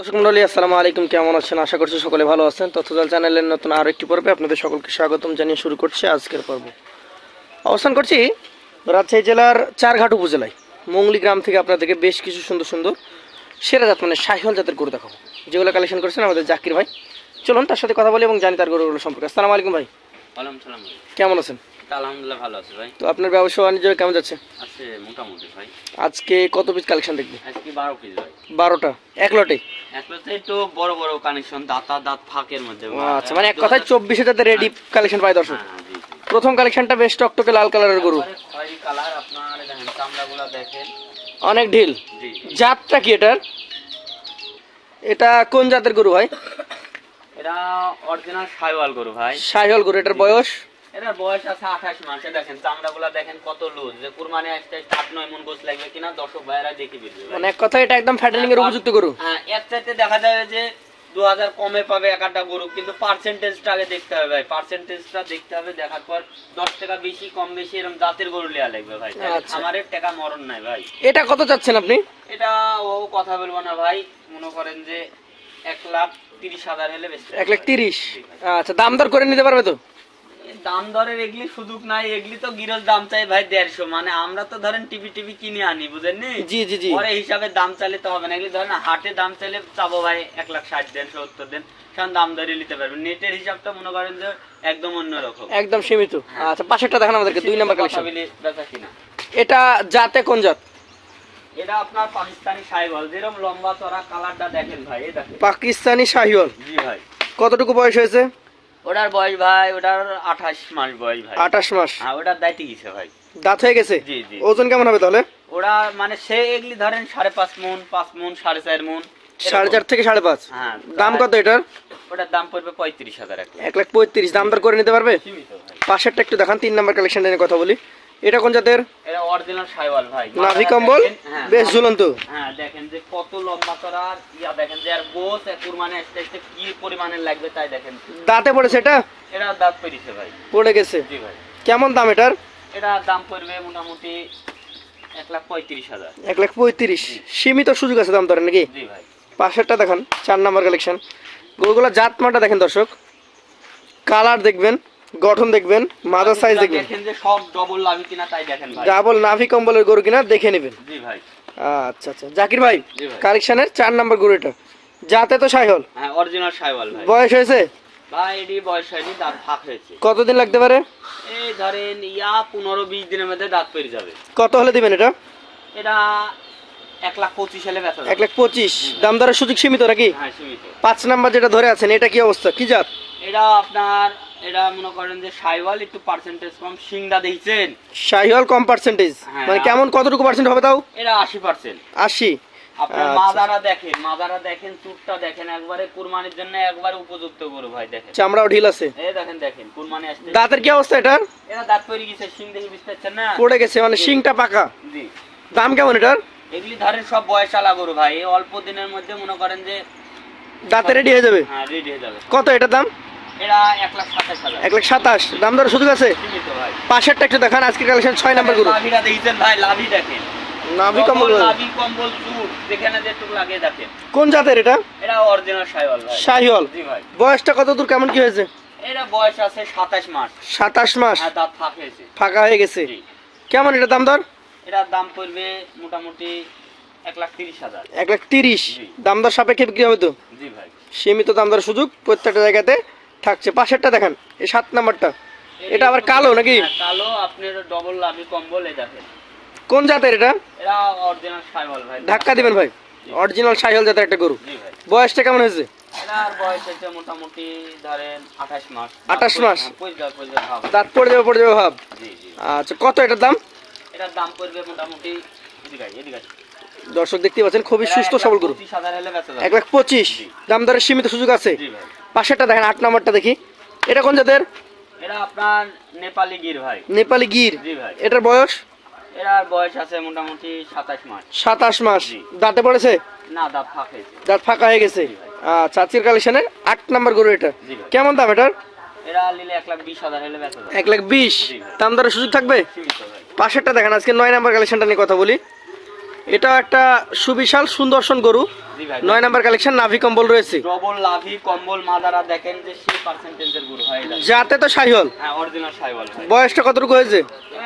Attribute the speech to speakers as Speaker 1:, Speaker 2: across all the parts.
Speaker 1: দর্শক মন্ডলী আসসালামু আলাইকুম। কেমন আছেন? আশা করছি সকলে ভালো আছেন। তথ্যদল চ্যানেলের নতুন আরও একটি পর্বে আপনাদের সকলকে স্বাগতম জানিয়ে শুরু করছি আজকের পর্ব। অবস্থান করছি রাজশাহী জেলার চারঘাট উপজেলায়। মঙ্গলি গ্রাম থেকে আপনাদেরকে বেশ কিছু সুন্দর সুন্দর সেরা জাত মানে শাহিওয়াল জাতের গরু দেখাবো। যেগুলো কালেকশন করেছেন আমাদের জাকির ভাই। চলুন তার সাথে কথা বলি এবং জানি তার গরুগুলো সম্পর্কে। আসসালামু আলাইকুম ভাই। কেমন আছেন?
Speaker 2: আলহামদুলিল্লাহ ভালো আছে ভাই।
Speaker 1: তো আপনার ব্যবসা বাণিজ্য কেমন যাচ্ছে?
Speaker 2: আছে মোটামুটি ভাই।
Speaker 1: আজকে কত পিস কালেকশন দেখবে?
Speaker 2: আজকে বারো পিস ভাই।
Speaker 1: বারোটা? এক লটে?
Speaker 2: একলাতে একটু বড় বড় কানেকশন দাঁতা দাঁত ফাঁকের মধ্যে
Speaker 1: আচ্ছা মানে এক কথায় চব্বিশে যাতে রেডি কালেকশন পায় দর্শক।
Speaker 2: হ্যাঁ, জি, জি।
Speaker 1: প্রথম কালেকশনটা বেশ টকটকে লাল কালারের গরু।
Speaker 2: খয়েরি কালার আপনার দেখেন চামড়াগুলো দেখেন।
Speaker 1: অনেক ঢিল। জাতটা কি এটার? এটা কোন জাতের গরু ভাই?
Speaker 2: এটা অরিজিনাল গরু ভাই।
Speaker 1: সাহিওয়াল গরু এটার বয়স?
Speaker 2: এটার বয়স আছে আঠাশ মাসে। দেখেন চামড়াগুলো দেখেন কত লুজ। যে কুরবানি আসতে আট নয় মন গোস লাগবে কিনা দর্শক ভাইয়েরা দেখে।
Speaker 1: মানে এক কথায় এটা একদম ফ্যাটেনিং এর উপযুক্ত গরু।
Speaker 2: হ্যাঁ এক চাইতে দেখা যাবে যে দু হাজার কমে পাবে এক একটা গরু কিন্তু পার্সেন্টেজটা আগে দেখতে হবে ভাই। পার্সেন্টেজটা দেখতে হবে দেখার পর দশ টাকা বেশি কম বেশি এরকম জাতের গরু লেয়া লাগবে ভাই। তাহলে
Speaker 1: আচ্ছা।
Speaker 2: খামারের টাকা মরণ নাই ভাই।
Speaker 1: এটা কত চাচ্ছেন আপনি?
Speaker 2: এটা ও কথা বলব না ভাই। মনে করেন যে এক লাখ তিরিশ হাজার হলে বেশি।
Speaker 1: এক লাখ তিরিশ। আচ্ছা দাম দর করে নিতে পারবে তো?
Speaker 2: দাম দরের এগুলি সুযোগ নাই এগুলি তো গিরস দাম চাই ভাই দেড়শো। মানে আমরা তো ধরেন টিভি টিভি কিনে আনি বুঝেন
Speaker 1: জি জি জি।
Speaker 2: পরে হিসাবে দাম চাইলে তো হবে না। এগুলি ধরেন হাটে দাম চাইলে চাবো ভাই এক লাখ ষাট দেন সত্তর দেন। সেখানে দাম ধরে নিতে পারবেন। নেটের হিসাবটা মনে করেন যে একদম অন্যরকম।
Speaker 1: একদম সীমিত। আচ্ছা পাশেরটা দেখান আমাদেরকে দুই নাম্বার কালেকশন।
Speaker 2: বেচা কিনা।
Speaker 1: এটা জাতে কোন জাত?
Speaker 2: এটা আপনার পাকিস্তানি সাইবল যেরকম লম্বা চড়া কালারটা দেখেন ভাই এই দেখেন।
Speaker 1: পাকিস্তানি শাহিওয়াল।
Speaker 2: জি ভাই।
Speaker 1: কতটুকু বয়স হয়েছে?
Speaker 2: ওটার বয়স ভাই ওটার আঠাশ মাস বয়স ভাই।
Speaker 1: আঠাশ মাস।
Speaker 2: হ্যাঁ ওটার দায়িত্ব গেছে ভাই।
Speaker 1: দাঁত হয়ে গেছে?
Speaker 2: জি জি।
Speaker 1: ওজন কেমন হবে তাহলে?
Speaker 2: ওরা মানে সে এগুলি ধরেন সাড়ে পাঁচ মন পাঁচ মন সাড়ে চার মন
Speaker 1: সাড়ে চার থেকে সাড়ে পাঁচ?
Speaker 2: হ্যাঁ
Speaker 1: দাম কত এটার?
Speaker 2: ওটার দাম পড়বে পঁয়ত্রিশ হাজার এক
Speaker 1: লাখ। পঁয়ত্রিশ দাম দর করে নিতে পারবে? পাশেরটা একটু দেখান তিন নাম্বার কালেকশন নিয়ে কথা বলি। এটা কোন জাতের?
Speaker 2: এটা অরিজিনাল সাইওয়াল ভাই।
Speaker 1: নাভি কম্বল
Speaker 2: হ্যাঁ,
Speaker 1: বেশ ঝুলন্ত।
Speaker 2: হ্যাঁ দেখেন যে কত লম্বা চড়া ইয়া দেখেন যে আর গোস কুরবানি আসতে আসতে কি পরিমাণের লাগবে তাই দেখেন।
Speaker 1: দাঁতে পড়েছে এটা?
Speaker 2: এটা দাঁত পড়িছে ভাই।
Speaker 1: পড়ে গেছে।
Speaker 2: জি ভাই।
Speaker 1: কেমন দাম এটার?
Speaker 2: এটা দাম পড়বে মোটামুটি এক লাখ পঁয়ত্রিশ হাজার।
Speaker 1: এক লাখ পঁয়ত্রিশ। সীমিত সুযোগ আছে দাম ধরেন নাকি?
Speaker 2: জি ভাই।
Speaker 1: পাশেরটা দেখেন চার নাম্বার কালেকশন গরুগুলো জাত মানটা দেখেন দর্শক। কালার দেখবেন। গঠন দেখবেন মাদার সাইজ দেখবেন।
Speaker 2: দেখেন যে সব ডবল লাভি কিনা তাই দেখেন ভাই।
Speaker 1: ডাবল নাভি কম্বলের গরু কিনা দেখে নেবেন।
Speaker 2: জি ভাই।
Speaker 1: আচ্ছা আচ্ছা। জাকির ভাই। কালেকশনের চার নাম্বার গরু এটা। যাতে তো সাইহল?
Speaker 2: হ্যাঁ অরিজিনাল সাইওয়াল ভাই।
Speaker 1: বয়স হয়েছে?
Speaker 2: ভাই এটি বয়স হয়নি দাঁত ফাঁক হয়েছে।
Speaker 1: কতদিন লাগতে পারে?
Speaker 2: এই ধরেন ইয়া পনেরো বিশ দিনের মধ্যে দাঁত পেরে যাবে।
Speaker 1: কত হলে দিবেন এটা?
Speaker 2: এটা এক লাখ পঁচিশ হলে
Speaker 1: এক লাখ পঁচিশ। দাম দরের সুযোগ সীমিত নাকি?
Speaker 2: হ্যাঁ সীমিত।
Speaker 1: পাঁচ নাম্বার যেটা ধরে আছেন এটা কি অবস্থা? কি জাত?
Speaker 2: এটা আপনার এটা মনে করেন যে সাইওয়াল একটু পার্সেন্টেজ কম
Speaker 1: কম পার্সেন্টেজ
Speaker 2: হ্যাঁ।
Speaker 1: মানে কেমন কতটুকু পার্সেন্ট হবে তাও?
Speaker 2: এটা আপনার
Speaker 1: আচ্ছা।
Speaker 2: মাদারা দেখেন মাদারা দেখেন চুটটা দেখেন একবারে কুরবানির জন্য একবারে উপযুক্ত গরু ভাই দেখেন।
Speaker 1: চামড়াও ঢিল আছে।
Speaker 2: এই দেখেন দেখেন কুরবানি আসছে
Speaker 1: দাঁতের কি অবস্থা এটার?
Speaker 2: এটা দাঁত পরে গেছে সিং দেখে বুঝতে পারছেন না?
Speaker 1: পড়ে গেছে মানে শিংটা পাকা।
Speaker 2: জি।
Speaker 1: দাম কেমন এটার?
Speaker 2: এগুলি ধরেন সব বয়সালা গরু ভাই অল্প দিনের মধ্যে মনে করেন যে
Speaker 1: দাঁতে রেডি হয়ে যাবে?
Speaker 2: হ্যাঁ রেডি হয়ে যাবে।
Speaker 1: কত এটার দাম?
Speaker 2: এক লাখ সাতাশ হাজার।
Speaker 1: এক লাখ সাতাশ। দাম দর সুযোগ আছে? পাশেরটা একটু দেখান আজকের কালেকশন ছয় নাম্বার গরু
Speaker 2: লাভিটা দেখছেন ভাই? লাভি দেখেন।
Speaker 1: নাভি কম্বল।
Speaker 2: কম্বল কম্বল চুট যেখানে যেটুকু লাগে দেখেন।
Speaker 1: কোন জাতের এটা?
Speaker 2: এটা অরিজিনাল সাইওয়াল ভাই।
Speaker 1: শাহিওয়াল।
Speaker 2: জি ভাই।
Speaker 1: বয়সটা কত দূর কেমন কি হয়েছে?
Speaker 2: এটা বয়স আছে সাতাশ মাস। হ্যাঁ দাঁত ফাঁক হয়েছে।
Speaker 1: ফাঁকা হয়ে গেছে। কেমন এটা দাম দর?
Speaker 2: এটার দাম পড়বে মোটামুটি এক লাখ তিরিশ হাজার।
Speaker 1: এক লাখ তিরিশ।
Speaker 2: জি।
Speaker 1: দাম দর সাপেক্ষে বিক্রি হবে তো?
Speaker 2: জি ভাই।
Speaker 1: সীমিত দাম দর সুযোগ প্রত্যেকটা জায়গাতে। থাকছে। পাশেরটা দেখেন এই সাত নাম্বারটা। এটা আবার কালো নাকি?
Speaker 2: হ্যাঁ, কালো আপনার ডবল লাভি কম্বল এই দেখেন।
Speaker 1: কোন জাতের এটা?
Speaker 2: এটা অরিজিনাল সাইওয়াল ভাই।
Speaker 1: ধাক্কা দিবেন ভাই। অরিজিনাল সাহিওয়াল জাতের একটা গরু। বয়সটা কেমন হয়েছে?
Speaker 2: এটার বয়স হচ্ছে মোটামুটি ধরেন আঠাশ মাস।
Speaker 1: 28 মাস?
Speaker 2: হ্যাঁ,
Speaker 1: দাঁত পড়ে যাবে পড়ে যাবে ভাব।
Speaker 2: জি জি।
Speaker 1: আচ্ছা কত এটার দাম?
Speaker 2: এটার দাম পড়বে মোটামুটি এদিকে এদিকে।
Speaker 1: দর্শক দেখতে পাচ্ছেন খুবই সুস্থ সবল গরু। এক লাখ পঁচিশ। দাম দরের সীমিত সুযোগ আছে। পাশেরটা দেখেন আট নম্বরটা দেখি। এটা কোন জাতের?
Speaker 2: এটা আপনার নেপালি গির ভাই।
Speaker 1: নেপালি গির। এটার বয়স?
Speaker 2: এটার বয়স আছে মোটামুটি সাতাশ মাস।
Speaker 1: সাতাশ মাস। দাঁতে পড়েছে?
Speaker 2: না দাঁত ফাঁক
Speaker 1: দাঁত ফাঁকা হয়ে গেছে? আচ্ছা কালেকশনের আট নাম্বার গরু এটা। কেমন দাম এটার?
Speaker 2: এক লাখ বিশ।
Speaker 1: দাম দরের সুযোগ থাকবে? পাশেরটা দেখেন আজকে নয় নাম্বার কালেকশনটা নিয়ে কথা বলি। এটা একটা সুবিশাল সুন্দর্শন গরু। নয় নাম্বার কালেকশন নাভি কম্বল রয়েছে।
Speaker 2: ডবল লাভি কম্বল মাদারা দেখেন যে সেই পার্সেন্টেজের গরু হয় এটা।
Speaker 1: যাতে তো সাহিহল
Speaker 2: হ্যাঁ অরিজিনাল ভাই
Speaker 1: বয়সটা কতটুকু হয়েছে?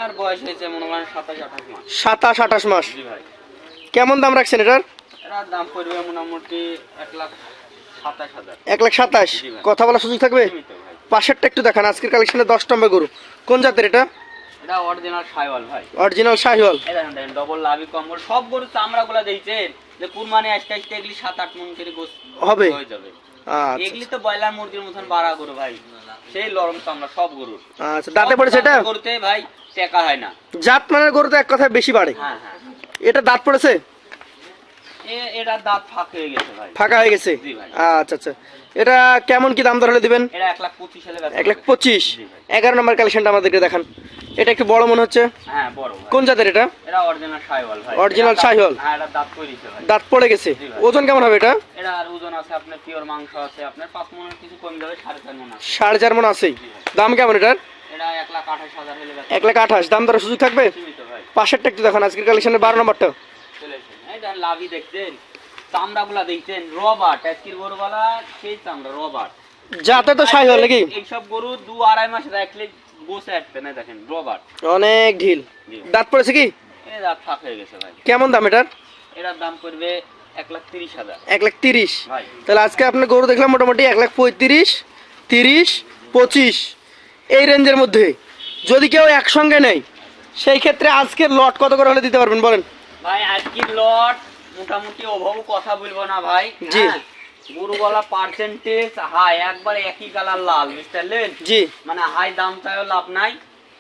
Speaker 2: আর বয়স হয়েছে মনে করেন সাতাশ আঠাশ মাস।
Speaker 1: সাতাশ আঠাশ মাস।
Speaker 2: জি ভাই।
Speaker 1: কেমন দাম রাখছেন এটার?
Speaker 2: এরা দাম পড়বে মোটামুটি এক লাখ সাতাশ হাজার।
Speaker 1: এক লাখ সাতাশ?
Speaker 2: জি ভাই।
Speaker 1: কথা বলার সুযোগ থাকবে? পাশেরটা একটু দেখান আজকের কালেকশনে দশ নম্বর গরু। কোন জাতের এটা?
Speaker 2: এটা অরিজিনাল সাইওয়াল ভাই।
Speaker 1: অরিজিনাল শাহিওয়াল
Speaker 2: এই দেখেন দেখেন ডবল লাভি কম্বল সব গরু দিয়েছেন যে কুরবানি আজকে আজকে এগুলি সাত আট মন করে গোস
Speaker 1: হবে।
Speaker 2: হয়ে যাবে।
Speaker 1: আচ্ছা।
Speaker 2: এগুলি তো ব্রয়লার মুরগির মতন বাড়া গরু ভাই। সেই লরম চামড়া সব
Speaker 1: আচ্ছা দাঁতে পড়েছে এটা?
Speaker 2: গরুতে ভাই টেকা হয় না।
Speaker 1: জাত মানের গরু তো এক কথায় বেশি বাড়ে।
Speaker 2: হ্যাঁ হ্যাঁ।
Speaker 1: এটা দাঁত পড়েছে?
Speaker 2: এটা দাঁত ফাঁক হয়ে গেছে ভাই।
Speaker 1: ফাঁকা হয়ে গেছে?
Speaker 2: ভাই।
Speaker 1: আচ্ছা আচ্ছা। এটা কেমন কি দাম দর হলে দিবেন?
Speaker 2: এটা এক লাখ পঁচিশ
Speaker 1: এক লাখ পঁচিশ। এগারো নম্বর কালেকশনটা আমাদেরকে দেখান। এটা একটু বড় মনে হচ্ছে?
Speaker 2: হ্যাঁ বড়
Speaker 1: কোন জাতের এটা?
Speaker 2: এটা অরিজিনাল ভাই।
Speaker 1: Original
Speaker 2: এটা দাঁত- হ্যাঁ এটা দাঁত করেছে ভাই।
Speaker 1: দাঁত পড়ে গেছে। ওজন কেমন হবে এটা?
Speaker 2: এটা আর ওজন আছে আপনার পিওর মাংস আছে আপনার কিছু কম যাবে সাড়ে মন আছে।
Speaker 1: সাড়ে দাম কেমন এটার?
Speaker 2: এটা এক লাখ আঠাশ হাজার হলে
Speaker 1: এক লাখ আঠাশ। দাম দরের সুযোগ থাকবে? পাশেরটা একটু দেখান আজকের কালেকশনের বারো নম্বরটা।
Speaker 2: চলে এসেছেন। এই লাভি দেখছেন? চামড়া দেখছেন? রবার্ট আজকের গরুগুলা সেই চামড়া রবার্ট
Speaker 1: যাতে তো শাহিওয়াল নাকি?
Speaker 2: এইসব গরু দু আড়াই মাস রাখলে বসে আসবে না দেখেন রবার্ট।
Speaker 1: অনেক ঢিল। দাঁত পড়েছে কি?
Speaker 2: এ দাঁত ফাঁক হয়ে গেছে ভাই।
Speaker 1: কেমন দাম এটার?
Speaker 2: এটার দাম পড়বে এক লাখ তিরিশ হাজার।
Speaker 1: এক লাখ তিরিশ।
Speaker 2: ভাই।
Speaker 1: তাহলে আজকে আপনার গরু দেখলাম মোটামুটি এক লাখ পঁয়ত্রিশ তিরিশ পঁচিশ। এই রেঞ্জের মধ্যে। যদি কেউ একসঙ্গে নেয় সেই ক্ষেত্রে আজকের লট কত করে হলে দিতে পারবেন বলেন?
Speaker 2: ভাই আজকের লট মোটামুটি অভাব কথা বলব না ভাই।
Speaker 1: জি।
Speaker 2: হ্যাঁ, পার্সেন্টেজ হাই একবার একই কালার লাল বুঝতে
Speaker 1: জি।
Speaker 2: মানে হাই দামটাও লাভ নাই।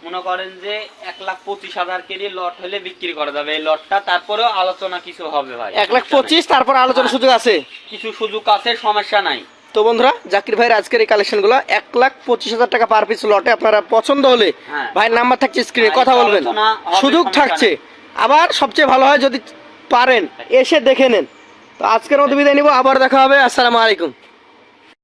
Speaker 2: মনে করেন যে এক লাখ পঁচিশ হাজার কেজি লট হলে বিক্রি করা যাবে। এই লটটা তারপরেও আলোচনা কিছু হবে ভাই।
Speaker 1: এক লাখ পঁচিশ তারপর আলোচনার সুযোগ আছে?
Speaker 2: কিছু সুযোগ আছে সমস্যা নাই।
Speaker 1: তো বন্ধুরা জাকির ভাইয়ের আজকের এই কালেকশনগুলো এক লাখ পঁচিশ হাজার টাকা পার পিস লটে আপনারা পছন্দ হলে
Speaker 2: হ্যাঁ।
Speaker 1: ভাইয়ের নাম্বার থাকছে স্ক্রিনে
Speaker 2: হ্যাঁ,
Speaker 1: কথা বলবেন। সুযোগ থাকছে। আবার সবচেয়ে ভালো হয় যদি পারেন এসে দেখে নেন। তো আজকের মতো বিদায় নিব আবার দেখা হবে। আসসালামু আলাইকুম।